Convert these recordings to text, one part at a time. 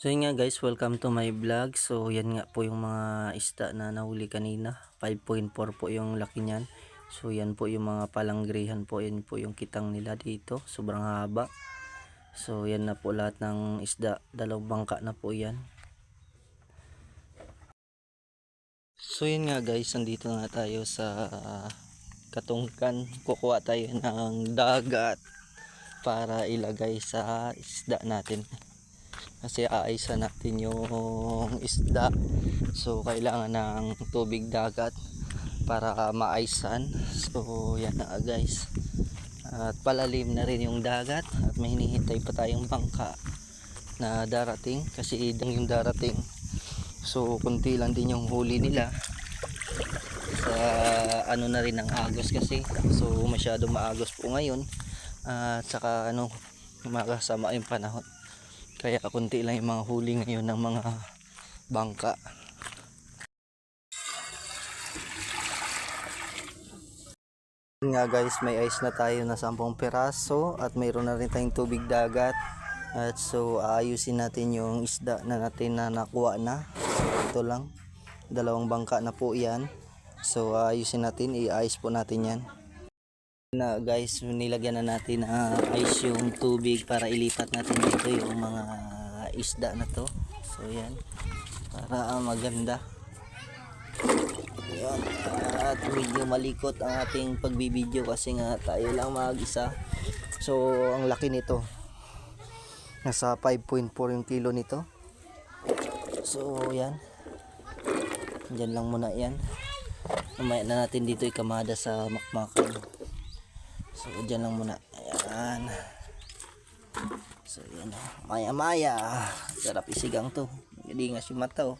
So yun nga guys, welcome to my vlog. So yan nga po yung mga isda na nahuli kanina. 5.4 po yung laki niyan. So yan po yung mga palanggrihan po. Yan po yung kitang nila dito. Sobrang haba. So yan na po lahat ng isda. Dalawang bangka na po yan. So yun nga guys, nandito nga tayo sa Katungkan. Kukuha tayo ng dagat para ilagay sa isda natin kasi aaysan natin yung isda. So kailangan ng tubig dagat para maaysan. So yan na guys. At palalim na rin yung dagat at may hinihintay pa tayong bangka na darating kasi idang yung darating. So kunti lang din yung huli nila. Sa ano na rin ng agos kasi. So masyado maagos po ngayon. At saka ano makasama yung panahon kaya kunti lang yung mga huli ngayon ng mga bangka. Nga guys, may ice na tayo na 10 peraso at mayroon na rin tayong tubig dagat. At so aayusin natin yung isda na natin na nakuha na. Ito lang. Dalawang bangka na po yan. So aayusin natin, i-ice po natin yan na guys nilagyan na natin na ice yung tubig para ilipat natin dito yung mga isda na to. So yan. Para ah, maganda. Yan. At medyo malikot ang ating pagbibideo kasi nga tayo lang mag isa so ang laki nito. Nasa 5.4 yung kilo nito. So yan. Dyan lang muna yan. Mamaya na natin dito ikamada sa makmakan So, dyan lang muna. Ayan. So, yan. Maya maya. Sarap isigang to. Nga si mata oh.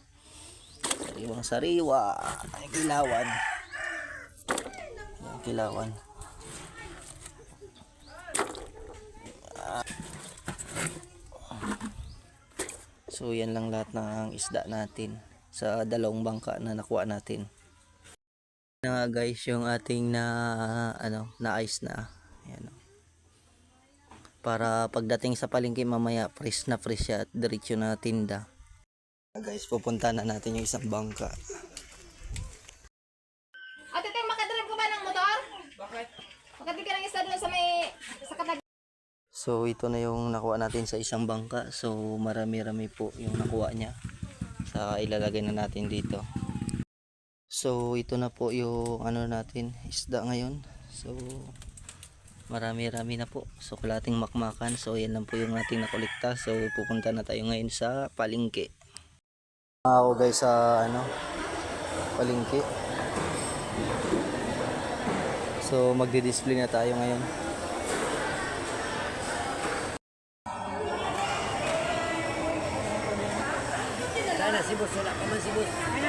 Sariwang sariwa. Ay, kilawan. Yan, kilawan. So, yan lang lahat ng isda natin sa dalawang bangka na nakuha natin na nga guys yung ating na ano na ice na ayan o. para pagdating sa palengke mamaya fresh na fresh siya at diretso na tinda guys pupunta na natin yung isang bangka Ate Teng, makadrive ka ba ng motor? Bakit? Makadrive ka ng isa doon sa may... sa katabi. so ito na yung nakuha natin sa isang bangka so marami rami po yung nakuha niya sa ilalagay na natin dito So ito na po yung ano natin isda ngayon. So marami-rami na po. So kalating makmakan. So yan lang po yung ating nakolekta. So pupunta na tayo ngayon sa palengke. Ako guys sa ano palengke. So magdi-display na tayo ngayon. Ay na, sibos. Wala pa man sibos.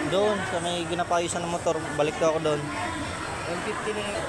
Doon, sa may ginapayusan ng motor. Balik ko ako doon. 150 na yun.